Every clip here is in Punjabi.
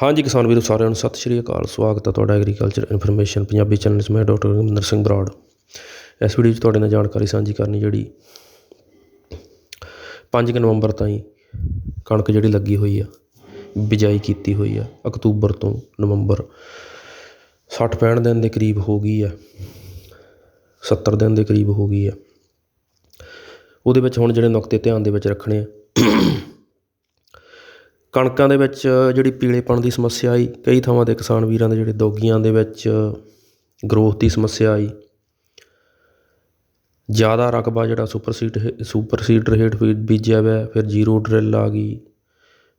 ਹਾਂਜੀ ਕਿਸਾਨ ਵੀਰੋ, ਸਾਰਿਆਂ ਨੂੰ ਸਤਿ ਸ਼੍ਰੀ ਅਕਾਲ। ਸਵਾਗਤ ਹੈ ਤੁਹਾਡਾ ਐਗਰੀਕਲਚਰ ਇਨਫੋਰਮੇਸ਼ਨ ਪੰਜਾਬੀ ਚੈਨਲ 'ਚ। ਮੈਂ ਡਾਕਟਰ ਰਵਿੰਦਰ ਸਿੰਘ ਬਰਾੜ। ਇਸ ਵੀਡੀਓ 'ਚ ਤੁਹਾਡੇ ਨਾਲ ਜਾਣਕਾਰੀ ਸਾਂਝੀ ਕਰਨੀ ਜਿਹੜੀ 5 ਨਵੰਬਰ ਤਾਈਂ ਕਣਕ ਜਿਹੜੀ ਲੱਗੀ ਹੋਈ ਆ, ਬਿਜਾਈ ਕੀਤੀ ਹੋਈ ਆ, ਅਕਤੂਬਰ ਤੋਂ ਨਵੰਬਰ। 60 65 ਦਿਨ ਦੇ ਕਰੀਬ ਹੋ ਗਈ ਆ 70 ਦਿਨ ਦੇ ਕਰੀਬ ਹੋ ਗਈ ਆ। ਉਹਦੇ ਵਿੱਚ ਹੁਣ ਜਿਹੜੇ ਨੁਕਤੇ ਧਿਆਨ ਦੇ ਵਿੱਚ ਰੱਖਣੇ ਆ ਕਣਕਾਂ ਦੇ ਵਿੱਚ ਜਿਹੜੀ ਪੀਲੇਪਣ ਦੀ ਸਮੱਸਿਆ ਆਈ, ਕਈ ਥਾਵਾਂ ਤੇ ਕਿਸਾਨ ਵੀਰਾਂ ਦੇ ਜਿਹੜੇ ਦੋਗੀਆਂ ਦੇ ਵਿੱਚ ਗਰੋਥ ਦੀ ਸਮੱਸਿਆ ਆਈ। ਜ਼ਿਆਦਾ ਰਕਬਾ ਜਿਹੜਾ ਸੁਪਰ ਸੀਡ ਸੁਪਰ ਸੀਡਰ ਹੇਠ ਵੀ ਬੀਜਿਆ ਹੋਇਆ, ਫਿਰ ਜ਼ੀਰੋ ਡਰਿੱਲ ਆ ਗਈ,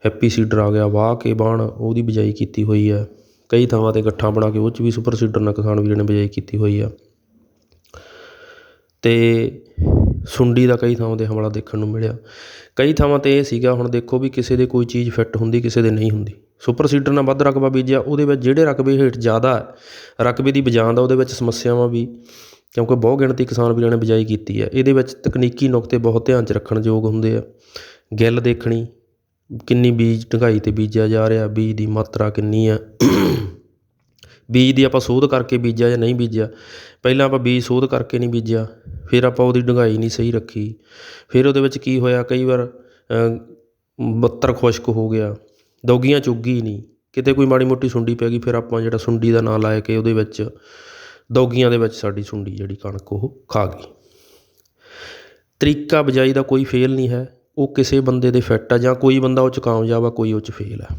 ਹੈਪੀ ਸੀਡਰ ਆ ਗਿਆ, ਵਾਹ ਕੇ ਬਾਣ, ਉਹਦੀ ਬਿਜਾਈ ਕੀਤੀ ਹੋਈ ਹੈ ਕਈ ਥਾਵਾਂ ਤੇ ਗੱਠਾਂ ਬਣਾ ਕੇ ਉਹ 'ਚ ਵੀ ਸੁਪਰ ਸੀਡਰ ਨਾਲ ਕਿਸਾਨ ਵੀਰਾਂ ਨੇ ਬਿਜਾਈ ਕੀਤੀ ਹੋਈ ਆ। ਅਤੇ ਸੁੰਡੀ ਦਾ ਕਈ ਥਾਵਾਂ 'ਤੇ ਹਮਲਾ ਦੇਖਣ ਨੂੰ ਮਿਲਿਆ। ਕਈ ਥਾਵਾਂ 'ਤੇ ਇਹ ਸੀਗਾ, ਹੁਣ ਦੇਖੋ ਵੀ ਕਿਸੇ ਦੇ ਕੋਈ ਚੀਜ਼ ਫਿੱਟ ਹੁੰਦੀ, ਕਿਸੇ ਦੇ ਨਹੀਂ ਹੁੰਦੀ। ਸੁਪਰ ਸੀਡਰ ਨਾਲ ਵੱਧ ਰਕਬਾ ਬੀਜਿਆ, ਉਹਦੇ ਵਿੱਚ ਜਿਹੜੇ ਰਕਬੇ ਹੇਠ ਜ਼ਿਆਦਾ ਰਕਬੇ ਦੀ ਬਜਾਨ ਦਾ ਉਹਦੇ ਵਿੱਚ ਸਮੱਸਿਆਵਾਂ ਵੀ, ਕਿਉਂਕਿ ਬਹੁ ਗਿਣਤੀ ਕਿਸਾਨ ਵੀਰਾਂ ਨੇ ਬਿਜਾਈ ਕੀਤੀ ਹੈ। ਇਹਦੇ ਵਿੱਚ ਤਕਨੀਕੀ ਨੁਕਤੇ ਬਹੁਤ ਧਿਆਨ 'ਚ ਰੱਖਣ ਯੋਗ ਹੁੰਦੇ ਆ। ਗਿੱਲ ਦੇਖਣੀ, ਕਿੰਨੀ ਬੀਜ ਢੰਗਾਈ ਤੇ ਬੀਜਿਆ ਜਾ ਰਿਹਾ, ਬੀਜ ਦੀ ਮਾਤਰਾ ਕਿੰਨੀ ਆ ਬੀਜ ਦੀ ਆਪਾਂ ਸੋਧ ਕਰਕੇ ਬੀਜਿਆ ਜਾਂ ਨਹੀਂ ਬੀਜਿਆ, ਪਹਿਲਾਂ ਆਪਾਂ ਬੀਜ ਸੋਧ ਕਰਕੇ ਨਹੀਂ ਬੀਜਿਆ, ਫਿਰ ਆਪਾਂ ਉਹਦੀ ਡੂੰਘਾਈ ਨਹੀਂ ਸਹੀ ਰੱਖੀ, ਫਿਰ ਉਹਦੇ ਵਿੱਚ ਕੀ ਹੋਇਆ, ਕਈ ਵਾਰ ਬੱਤਰ ਖੁਸ਼ਕ ਹੋ ਗਿਆ, ਦੋਗੀਆਂ ਚੁੱਗੀ ਨਹੀਂ, ਕਿਤੇ ਕੋਈ ਮਾੜੀ ਮੋਟੀ ਸੁੰਡੀ ਪੈ ਗਈ, ਫਿਰ ਆਪਾਂ ਜਿਹੜਾ ਸੁੰਡੀ ਦਾ ਨਾਂ ਲਾਇਆ ਕੇ ਉਹਦੇ ਵਿੱਚ, ਦੋਗੀਆਂ ਦੇ ਵਿੱਚ ਸਾਡੀ ਸੁੰਡੀ ਜਿਹੜੀ ਕਣਕ ਉਹ ਖਾ ਗਈ। ਤਰੀਕਾ ਬਿਜਾਈ ਦਾ ਕੋਈ ਫੇਲ ਨਹੀਂ ਹੈ, ਉਹ ਕਿਸੇ ਬੰਦੇ ਦੇ ਫਿੱਟ ਆ ਜਾਂ ਕੋਈ ਬੰਦਾ ਉਹ 'ਚ ਕਾਮਯਾਬ ਆ, ਕੋਈ ਉਹ 'ਚ ਫੇਲ ਆ।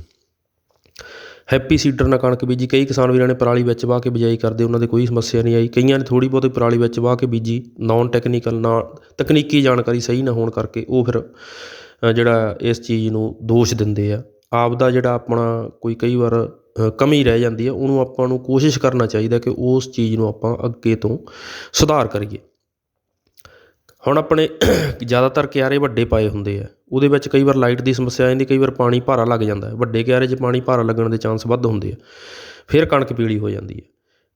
ਹੈਪੀ ਸੀਡਰ ਨਾਲ ਕਣਕ ਬੀਜੀ, ਕਈ ਕਿਸਾਨ ਵੀਰਾਂ ਨੇ ਪਰਾਲੀ ਵਿੱਚ ਵਾਹ ਕੇ ਬਿਜਾਈ ਕਰਦੇ, ਉਹਨਾਂ ਦੇ ਕੋਈ ਸਮੱਸਿਆ ਨਹੀਂ ਆਈ। ਕਈਆਂ ਨੇ ਥੋੜ੍ਹੀ ਬਹੁਤੀ ਪਰਾਲੀ ਵਿੱਚ ਵਾਹ ਕੇ ਬੀਜੀ ਨਾਨ ਟੈਕਨੀਕਲ ਨਾਲ ਤਕਨੀਕੀ ਜਾਣਕਾਰੀ ਸਹੀ ਨਾ ਹੋਣ ਕਰਕੇ ਉਹ ਫਿਰ ਜਿਹੜਾ ਇਸ ਚੀਜ਼ ਨੂੰ ਦੋਸ਼ ਦਿੰਦੇ ਆ। ਆਪ ਦਾ ਜਿਹੜਾ ਆਪਣਾ ਕੋਈ ਕਈ ਵਾਰ ਕਮੀ ਰਹਿ ਜਾਂਦੀ ਹੈ ਉਹਨੂੰ ਆਪਾਂ ਨੂੰ ਕੋਸ਼ਿਸ਼ ਕਰਨਾ ਚਾਹੀਦਾ ਕਿ ਉਸ ਚੀਜ਼ ਨੂੰ ਆਪਾਂ ਅੱਗੇ ਤੋਂ ਸੁਧਾਰ ਕਰੀਏ। ਹੁਣ ਆਪਣੇ ਜ਼ਿਆਦਾਤਰ ਕਿਆਰੇ ਵੱਡੇ ਪਾਏ ਹੁੰਦੇ ਆ। ਉਹਦੇ ਵਿੱਚ ਕਈ ਵਾਰ ਲਾਈਟ ਦੀ ਸਮੱਸਿਆ ਆ ਜਾਂਦੀ, ਕਈ ਵਾਰ ਪਾਣੀ ਭਾਰਾ ਲੱਗ ਜਾਂਦਾ ਵੱਡੇ ਕਿਆਰੇ 'ਚ ਪਾਣੀ ਭਾਰਾ ਲੱਗਣ ਦੇ ਚਾਂਸ ਵੱਧ ਹੁੰਦੇ ਆ। ਫਿਰ ਕਣਕ ਪੀਲੀ ਹੋ ਜਾਂਦੀ ਹੈ।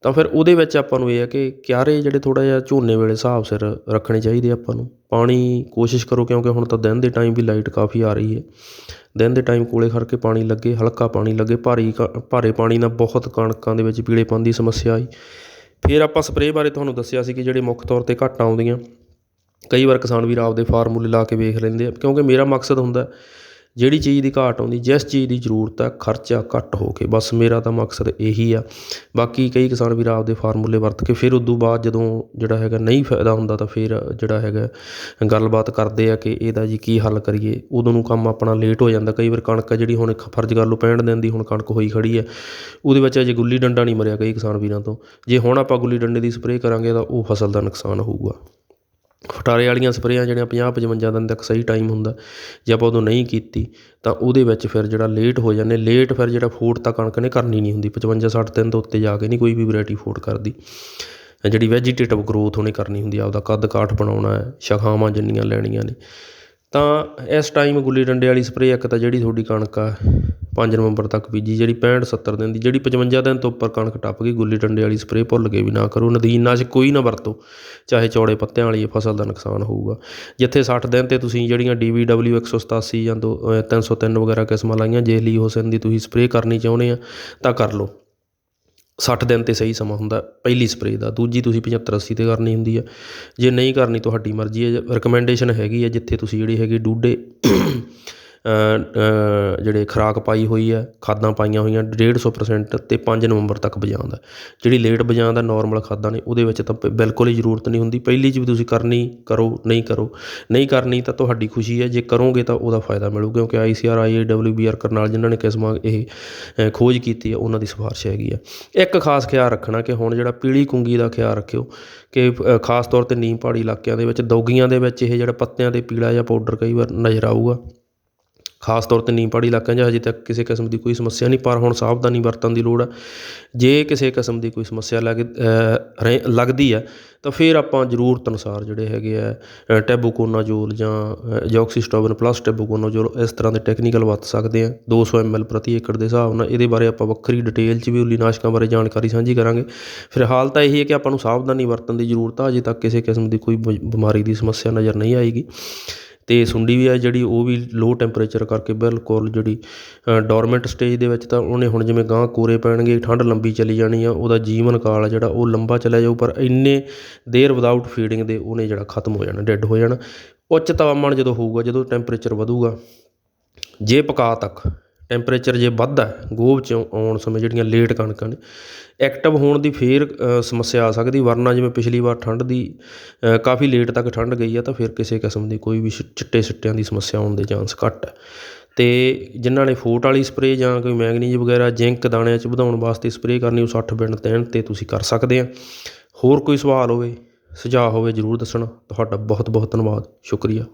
ਤਾਂ ਫਿਰ ਉਹਦੇ ਵਿੱਚ ਆਪਾਂ ਨੂੰ ਇਹ ਹੈ ਕਿ ਕਿਆਰੇ ਜਿਹੜੇ ਥੋੜਾ ਜਿਹਾ ਝੋਨੇ ਵੇਲੇ ਹਿਸਾਬ ਸਿਰ ਰੱਖਣੇ ਚਾਹੀਦੇ ਆਪਾਂ ਨੂੰ। ਪਾਣੀ ਕੋਸ਼ਿਸ਼ ਕਰੋ ਕਿਉਂਕਿ ਹੁਣ ਤਾਂ ਦਿਨ ਦੇ ਟਾਈਮ ਵੀ ਲਾਈਟ ਕਾਫੀ ਆ ਰਹੀ ਹੈ। ਦਿਨ ਦੇ ਟਾਈਮ ਕੋਲੇ ਖੜ ਕੇ ਪਾਣੀ ਲੱਗੇ, ਹਲਕਾ ਪਾਣੀ ਲੱਗੇ, ਭਾਰੀ ਕ- ਭਾਰੇ ਪਾਣੀ ਨਾਲ ਬਹੁਤ ਕਣਕਾਂ ਦੇ ਵਿੱਚ ਪੀਲੇਪਨ ਦੀ ਸਮੱਸਿਆ ਆਈ। ਫਿਰ ਆਪਾਂ ਸਪਰੇਅ ਬਾਰੇ ਤੁਹਾਨੂੰ ਦੱਸਿਆ ਸੀ ਕਿ ਜਿਹੜੇ ਮੁੱਖ ਤੌਰ ਤੇ ਘੱਟ ਆਉਂਦੀਆਂ ਕਈ ਵਾਰ ਕਿਸਾਨ ਵੀਰ ਆਪਦੇ ਫਾਰਮੂਲੇ ਲਾ ਕੇ ਵੇਖ ਲੈਂਦੇ ਆ, ਕਿਉਂਕਿ ਮੇਰਾ ਮਕਸਦ ਹੁੰਦਾ ਜਿਹੜੀ ਚੀਜ਼ ਦੀ ਘਾਟ ਆਉਂਦੀ, ਜਿਸ ਚੀਜ਼ ਦੀ ਜ਼ਰੂਰਤ ਆ ਖਰਚਾ ਘੱਟ ਹੋ ਕੇ, ਬਸ ਮੇਰਾ ਤਾਂ ਮਕਸਦ ਇਹੀ ਆ। ਬਾਕੀ ਕਈ ਕਿਸਾਨ ਵੀਰ ਆਪਦੇ ਫਾਰਮੂਲੇ ਵਰਤ ਕੇ ਫਿਰ ਉਦੋਂ ਬਾਅਦ ਜਦੋਂ ਜਿਹੜਾ ਹੈਗਾ ਨਹੀਂ ਫਾਇਦਾ ਹੁੰਦਾ ਤਾਂ ਫਿਰ ਜਿਹੜਾ ਹੈਗਾ ਗੱਲਬਾਤ ਕਰਦੇ ਆ ਕਿ ਇਹਦਾ ਜੀ ਕੀ ਹੱਲ ਕਰੀਏ। ਉਦੋਂ ਨੂੰ ਕੰਮ ਆਪਣਾ ਲੇਟ ਹੋ ਜਾਂਦਾ। ਕਈ ਵਾਰ ਕਣਕ ਆ ਜਿਹੜੀ ਹੁਣ ਫਰਜ਼ ਕਰ ਲਓ 65 ਦਿਨ ਦੀ ਹੁਣ ਕਣਕ ਹੋਈ ਖੜੀ ਹੈ, ਉਹਦੇ ਵਿੱਚ ਅਜੇ ਗੁੱਲੀ ਡੰਡਾ ਨਹੀਂ ਮਰਿਆ ਕਈ ਕਿਸਾਨ ਵੀਰਾਂ ਤੋਂ। ਜੇ ਹੁਣ ਆਪਾਂ ਗੁੱਲੀ ਡੰਡੇ ਦੀ ਸਪਰੇਅ ਕਰਾਂਗੇ ਤਾਂ ਉਹ ਫਸਲ ਦਾ ਨੁਕਸਾਨ ਹੋਊਗਾ। ਫਟਾਰੇ ਵਾਲੀਆਂ ਸਪਰੇਆਂ ਜਿਹੜੀਆਂ 50 55 ਦਿਨ ਤੱਕ ਸਹੀ ਟਾਈਮ ਹੁੰਦਾ, ਜੇ ਆਪਾਂ ਉਦੋਂ ਨਹੀਂ ਕੀਤੀ, ਤਾਂ ਉਹਦੇ ਵਿੱਚ ਫਿਰ ਜਿਹੜਾ ਲੇਟ ਹੋ ਜਾਂਦੇ ਲੇਟ ਫਿਰ ਜਿਹੜਾ ਫੋਟ ਤਾਂ ਕਣਕ ਨੇ ਕਰਨੀ ਨਹੀਂ ਹੁੰਦੀ 55 60 ਦਿਨ ਤੋਂ ਉੱਤੇ ਜਾ ਕੇ ਨਹੀਂ ਕੋਈ ਵੀ ਵੈਰਾਈਟੀ ਫੋਟ ਕਰਦੀ। ਜਿਹੜੀ ਵੈਜੀਟੇਟਿਵ ਗਰੋਥ ਉਹਨੇ ਕਰਨੀ ਹੁੰਦੀ ਆ, ਆਪਦਾ ਕੱਦ ਕਾਠ ਬਣਾਉਣਾ ਹੈ, ਸ਼ਾਖਾਵਾਂ ਜਿੰਨੀਆਂ ਲੈਣੀਆਂ ਨੇ। ਤਾਂ ਇਸ ਟਾਈਮ ਗੁੱਲੀ ਡੰਡੇ ਵਾਲੀ ਸਪਰੇਅ ਇੱਕ ਤਾਂ ਜਿਹੜੀ ਤੁਹਾਡੀ ਕਣਕ ਆ ਪੰਜ ਨਵੰਬਰ ਤੱਕ ਬੀਜੀ ਜਿਹੜੀ 65 70 ਦਿਨ ਦੀ ਜਿਹੜੀ 55 ਦਿਨ ਤੋਂ ਉੱਪਰ ਕਣਕ ਟੱਪ ਗਈ ਗੁੱਲੀ ਡੰਡੇ ਵਾਲੀ ਸਪਰੇਅ ਭੁੱਲ ਕੇ ਵੀ ਨਾ ਕਰੋ ਨਦੀਨਨਾਸ਼ਕ ਕੋਈ ਨਾ ਵਰਤੋ ਚਾਹੇ ਚੌੜੇ ਪੱਤਿਆਂ ਵਾਲੀ ਫਸਲ ਦਾ ਨੁਕਸਾਨ ਹੋਊਗਾ। ਜਿੱਥੇ 60 ਦਿਨ ਤੇ ਤੁਸੀਂ ਜਿਹੜੀਆਂ DVW 187 ਜਾਂ ਦੋ- ਅ, 303 ਵਗੈਰਾ ਕਿਸਮਾਂ ਲਾਈਆਂ ਜੇ ਲੀ ਹੁਸਨ ਦੀ ਤੁਸੀਂ ਸਪਰੇਅ ਕਰਨੀ ਚਾਹੁੰਦੇ ਆ ਤਾਂ ਕਰ ਲਓ। 60 ਦਿਨ ਤੇ ਸਹੀ ਸਮਾਂ ਹੁੰਦਾ ਪਹਿਲੀ ਸਪਰੇਅ ਦਾ ਦੂਜੀ ਤੁਸੀਂ 75 80 ਤੇ ਕਰਨੀ ਹੁੰਦੀ ਹੈ ਜੇ ਨਹੀਂ ਕਰਨੀ ਤੁਹਾਡੀ ਮਰਜ਼ੀ ਹੈ ਰਿਕਮੈਂਡੇਸ਼ਨ ਹੈਗੀ ਹੈ ਜਿੱਥੇ ਤੁਸੀਂ ਜਿਹੜੀ ਹੈਗੀ ਡੂਡੇ ਜਿਹੜੇ ਖੁਰਾਕ ਪਾਈ ਹੋਈ ਹੈ, ਖਾਦਾਂ ਪਾਈਆਂ ਹੋਈਆਂ, ਡੇਢ ਸੌ ਪ੍ਰਸੈਂਟ ਅਤੇ ਪੰਜ ਨਵੰਬਰ ਤੱਕ ਬਜਾਉਂਦਾ ਜਿਹੜੀ ਲੇਟ ਬਜਾਉਂਦਾ ਨੋਰਮਲ ਖਾਦਾਂ ਨੇ, ਉਹਦੇ ਵਿੱਚ ਤਾਂ ਬਿਲਕੁਲ ਹੀ ਜ਼ਰੂਰਤ ਨਹੀਂ ਹੁੰਦੀ। ਪਹਿਲੀ 'ਚ ਵੀ ਤੁਸੀਂ ਕਰਨੀ, ਕਰੋ, ਨਹੀਂ ਕਰੋ। ਨਹੀਂ ਕਰਨੀ ਤਾਂ ਤੁਹਾਡੀ ਖੁਸ਼ੀ ਹੈ। ਜੇ ਕਰੋਗੇ ਤਾਂ ਉਹਦਾ ਫਾਇਦਾ ਮਿਲੂ, ਕਿਉਂਕਿ I C R I I W B R Karnal ਜਿਨ੍ਹਾਂ ਨੇ ਕਿਸਮਾਂ ਇਹ ਖੋਜ ਕੀਤੀ ਹੈ, ਉਹਨਾਂ ਦੀ ਸਿਫਾਰਿਸ਼ ਹੈਗੀ ਹੈ। ਇੱਕ ਖਾਸ ਖਿਆਲ ਰੱਖਣਾ ਕਿ ਹੁਣ ਜਿਹੜਾ ਪੀਲੀ ਕੁੰਗੀ ਦਾ ਖਿਆਲ ਰੱਖਿਓ ਕਿ ਖਾਸ ਤੌਰ ਤੇ ਨੀਮ ਪਹਾੜੀ ਇਲਾਕਿਆਂ ਦੇ ਵਿੱਚ, ਦੌਗੀਆਂ ਦੇ ਵਿੱਚ ਇਹ ਜਿਹੜਾ ਪੱਤਿਆਂ ਦੇ ਪੀਲਾ ਜਾਂ ਪਾਊਡਰ ਕਈ ਵਾਰ ਨਜ਼ਰ ਆਊਗਾ। ਖਾਸ ਤੌਰ ਤੇ ਨੀਂਹ ਪਹਾੜੀ ਇਲਾਕਿਆਂ 'ਚ ਹਜੇ ਤੱਕ ਕਿਸੇ ਕਿਸਮ ਦੀ ਕੋਈ ਸਮੱਸਿਆ ਨਹੀਂ ਪਰ ਹੁਣ ਸਾਵਧਾਨੀ ਵਰਤਣ ਦੀ ਲੋੜ ਹੈ ਜੇ ਕਿਸੇ ਕਿਸਮ ਦੀ ਕੋਈ ਸਮੱਸਿਆ ਲੱਗ ਅ, ਰਹਿ- ਲੱਗਦੀ ਹੈ ਤਾਂ ਫਿਰ ਆਪਾਂ ਜ਼ਰੂਰਤ ਅਨੁਸਾਰ ਜਿਹੜੇ ਹੈਗੇ ਆ ਅ, ਟੈਬੂਕੋਨਾਜੋਲ ਜਾਂ ਜੌਕਸੀਸਟੋਬਨ ਪਲੱਸ ਟੈਬੂਕੋਨਾਜੋਲ ਇਸ ਤਰ੍ਹਾਂ ਦੇ ਟੈਕਨੀਕਲ ਵਰਤ ਸਕਦੇ ਆ। 200 ml ਪ੍ਰਤੀ ਏਕੜ ਦੇ ਹਿਸਾਬ ਨਾਲ ਇਹਦੇ ਬਾਰੇ ਆਪਾਂ ਵੱਖਰੀ ਡਿਟੇਲ 'ਚ ਵੀ ਉਲੀਨਾਸ਼ਕਾਂ ਬਾਰੇ ਜਾਣਕਾਰੀ ਸਾਂਝੀ ਕਰਾਂਗੇ। ਫਿਰ ਹਾਲ ਤਾਂ ਇਹੀ ਹੈ ਕਿ ਆਪਾਂ ਨੂੰ ਸਾਵਧਾਨੀ ਵਰਤਣ ਦੀ ਜ਼ਰੂਰਤ ਆ ਅਜੇ ਤੱਕ ਕਿਸੇ ਕਿਸਮ ਦੀ ਕੋਈ ਬ- ਬਿਮਾਰੀ ਦੀ ਸਮੱਸਿਆ ਨਜ਼ਰ ਨਹੀਂ ਆਏਗੀ। ਅਤੇ ਸੁੰਡੀ ਵੀ ਆ ਜਿਹੜੀ, ਉਹ ਵੀ ਲੋਅ ਟੈਂਪਰੇਚਰ ਕਰਕੇ ਬਿਲਕੁਲ ਜਿਹੜੀ ਡੋਰਮੈਂਟ ਸਟੇਜ ਦੇ ਵਿੱਚ ਤਾਂ ਉਹਨੇ ਹੁਣ ਜਿਵੇਂ ਗਾਂ ਕੋਰੇ ਪੈਣਗੇ ਠੰਡ ਲੰਬੀ ਚਲੀ ਜਾਣੀ ਆ, ਉਹਦਾ ਜੀਵਨ ਕਾਲ ਆ ਜਿਹੜਾ, ਉਹ ਲੰਬਾ ਚਲਿਆ ਜਾਊ, ਪਰ ਇੰਨੇ ਦੇਰ ਵਿਦਆਊਟ ਫੀਡਿੰਗ ਦੇ ਉਹਨੇ ਜਿਹੜਾ ਖਤਮ ਹੋ ਜਾਣਾ ਡੈੱਡ ਹੋ ਜਾਣਾ। ਉੱਚ ਤਾਪਮਾਨ ਜਦੋਂ ਹੋਊਗਾ, ਜਦੋਂ ਟੈਂਪਰੇਚਰ ਵਧੂਗਾ, ਜੇ ਪਕਾ ਤੱਕ ਟੈਂਪਰੇਚਰ ਜੇ ਵੱਧਦਾ ਹੈ, ਗੋਭ 'ਚ ਆਉਣ ਸਮੇਂ ਜਿਹੜੀਆਂ ਲੇਟ ਕਣਕਾਂ ਨੇ ਐਕਟਿਵ ਹੋਣ ਦੀ ਫਿਰ ਸਮੱਸਿਆ ਆ ਸਕਦੀ ਵਰਨਾ ਜਿਵੇਂ ਪਿਛਲੀ ਵਾਰ ਠੰਡ ਦੀ ਕਾਫੀ ਲੇਟ ਤੱਕ ਠੰਡ ਗਈ ਆ ਤਾਂ ਫਿਰ ਕਿਸੇ ਕਿਸਮ ਦੀ ਕੋਈ ਵੀ ਚਿੱਟੇ ਸਿੱਟਿਆਂ ਦੀ ਸਮੱਸਿਆ ਆਉਣ ਦੇ ਚਾਂਸ ਘੱਟ ਹੈ। ਅਤੇ ਜਿਨ੍ਹਾਂ ਨੇ ਫੋਟ ਵਾਲੀ ਸਪਰੇਅ ਜਾਂ ਕੋਈ ਮੈਂਗਨੀਜ਼ ਵਗੈਰਾ ਜ਼ਿੰਕ ਦਾਣਿਆਂ 'ਚ ਵਧਾਉਣ ਵਾਸਤੇ ਸਪਰੇਅ ਕਰਨੀ ਉਹ 60 ਬਿੰਡ ਤੈਣ 'ਤੇ ਤੁਸੀਂ ਕਰ ਸਕਦੇ ਆ। ਹੋਰ ਕੋਈ ਸਵਾਲ ਹੋਵੇ ਸੁਝਾਅ ਹੋਵੇ ਜ਼ਰੂਰ ਦੱਸਣਾ। ਤੁਹਾਡਾ ਬਹੁਤ ਬਹੁਤ ਧੰਨਵਾਦ। ਸ਼ੁਕਰੀਆ।